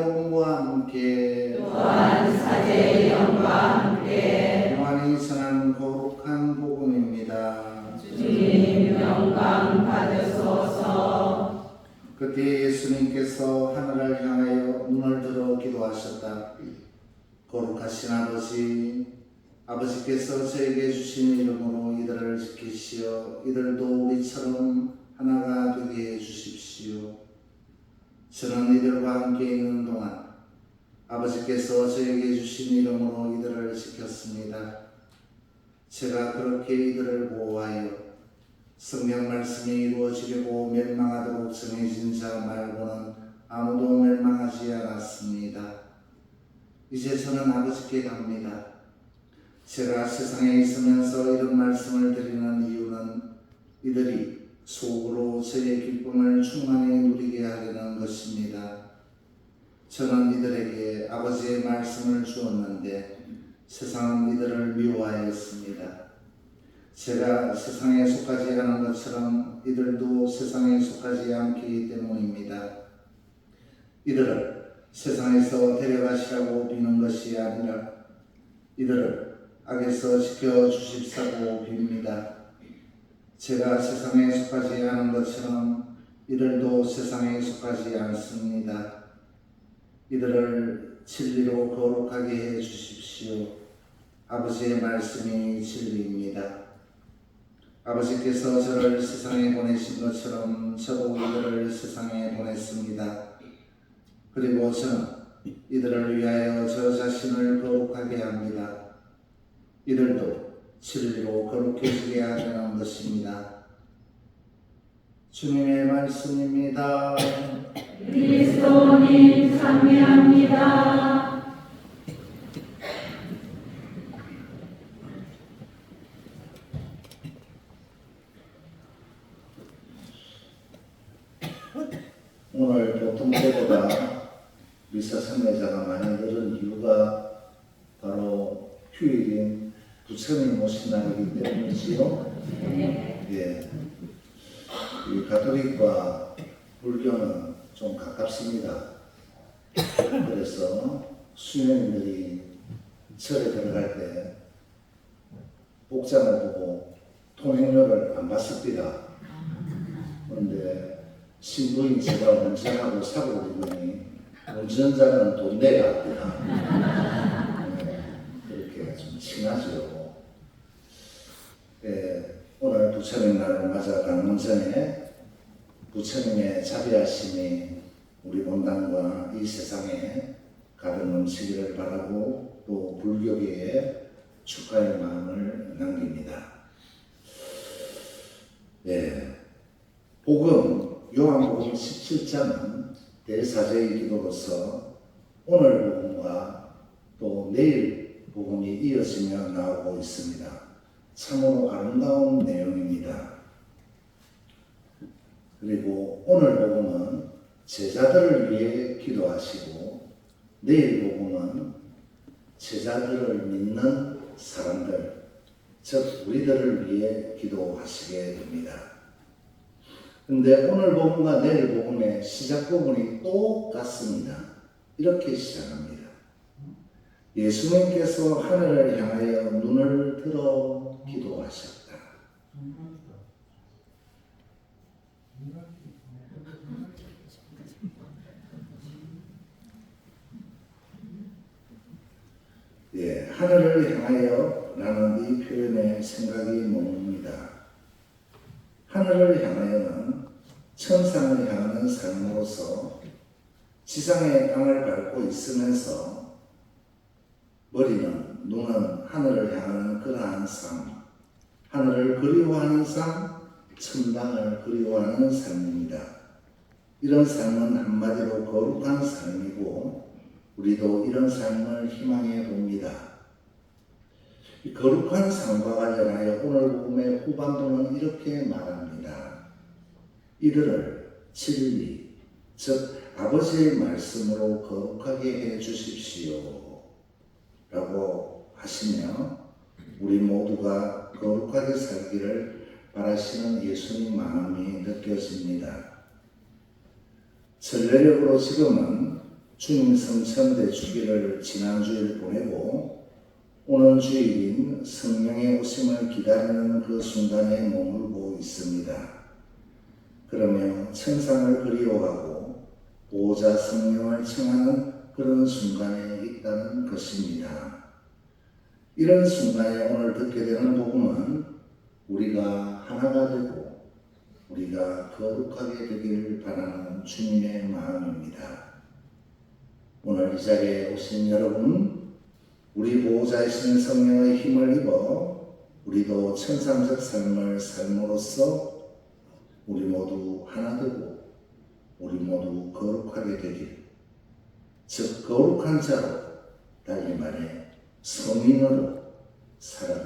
영광과 함께 또한 사제의 영과 함께 영원히 선한 거룩한 복음입니다. 주님 영광 받으소서 그때 예수님께서 하늘을 향하여 눈을 들어 기도하셨다. 거룩하신 아버지 아버지께서 저에게 주신 이름으로 이들을 지키시어 이들도 우리처럼 하나가 되게 해 주십시오. 저는 이들과 함께 있는 동안 아버지께서 저에게 주신 이름으로 이들을 지켰습니다. 제가 그렇게 이들을 보호하여 성경 말씀이 이루어지려고 멸망하도록 정해진 자 말고는 아무도 멸망하지 않았습니다. 이제 저는 아버지께 갑니다. 제가 세상에 있으면서 이런 말씀을 드리는 이유는 이들이 속으로 저의 기쁨을 충만히 누리게 하려는 것입니다. 저는 이들에게 아버지의 말씀을 주었는데 세상은 이들을 미워하였습니다. 제가 세상에 속하지 않은 것처럼 이들도 세상에 속하지 않기 때문입니다. 이들을 세상에서 데려가시라고 비는 것이 아니라 이들을 악에서 지켜주십사고 빕니다. 제가 세상에 속하지 않은 것처럼 이들도 세상에 속하지 않습니다. 이들을 진리로 거룩하게 해 주십시오. 아버지의 말씀이 진리입니다. 아버지께서 저를 세상에 보내신 것처럼 저도 이들을 세상에 보냈습니다. 그리고 저는 이들을 위하여 저 자신을 거룩하게 합니다. 이들도 진리로 거룩해지게 하려는 것입니다. 주님의 말씀입니다. 그리스도님 참여합니다. 오늘 보통 때보다 미사 참여자가 많이 늘은 이유가 바로 휴일인 부처님 오신 날이기 때문이지요. 예. 이 가톨릭과 불교는 좀 가깝습니다. 그래서 수녀님들이 절에 들어갈 때 복장을 보고 통행료를 안 받습니다. 그런데 신부인 제가 운전하고 사고를 입으니 운전자는 돈 내야 합니다. 네, 그렇게 좀 친하죠. 예, 오늘 부처님 날을 맞아 가는 전에 부처님의 자비하심이 우리 본당과 이 세상에 가득 넘치기를 바라고 또 불교계에 축하의 마음을 남깁니다. 예, 복음 요한복음 17장은 대사제의 기도로서 오늘 복음과 또 내일 복음이 이어지며 나오고 있습니다. 참으로 아름다운 내용입니다. 그리고 오늘 복음은 제자들을 위해 기도하시고 내일 복음은 제자들을 믿는 사람들, 즉 우리들을 위해 기도하시게 됩니다. 근데 오늘 복음과 내일 복음의 시작 부분이 똑같습니다. 이렇게 시작합니다. 예수님께서 하늘을 향하여 기도하셨다. 예, 하늘을 향하여 라는 이 표현에 생각이 머뭅니다. 하늘을 향하여는 천상을 향하는 삶으로서 지상의 땅을 밟고 있으면서 머리는 눈은 하늘을 향하는 그러한 삶, 하늘을 그리워하는 삶, 천당을 그리워하는 삶입니다. 이런 삶은 한마디로 거룩한 삶이고 우리도 이런 삶을 희망해 봅니다. 이 거룩한 삶과 관련하여 오늘 복음의 후반부는 이렇게 말합니다. 이들을 진리, 즉 아버지의 말씀으로 거룩하게 해 주십시오. 라고 하시며 우리 모두가 거룩하게 살기를 바라시는 예수님 마음이 느껴집니다. 전례력으로 지금은 주님 성천대 주기를 지난주일 보내고 오늘 주일인 성령의 오심을 기다리는 그 순간에 머물고 있습니다. 그러며 천상을 그리워하고 보호자 성령을 청하는 그런 순간에 있다는 것입니다. 이런 순간에 오늘 듣게 되는 우리가 하나가 되고 우리가 거룩하게 되기를 바라는 주님의 마음입니다. 오늘 이 자리에 오신 여러분, 우리 보호자이신 성령의 힘을 입어 우리도 천상적 삶을 삶으로써 우리 모두 하나 되고 우리 모두 거룩하게 되길 즉 거룩한 자로 달리 말해 성인으로 살아가길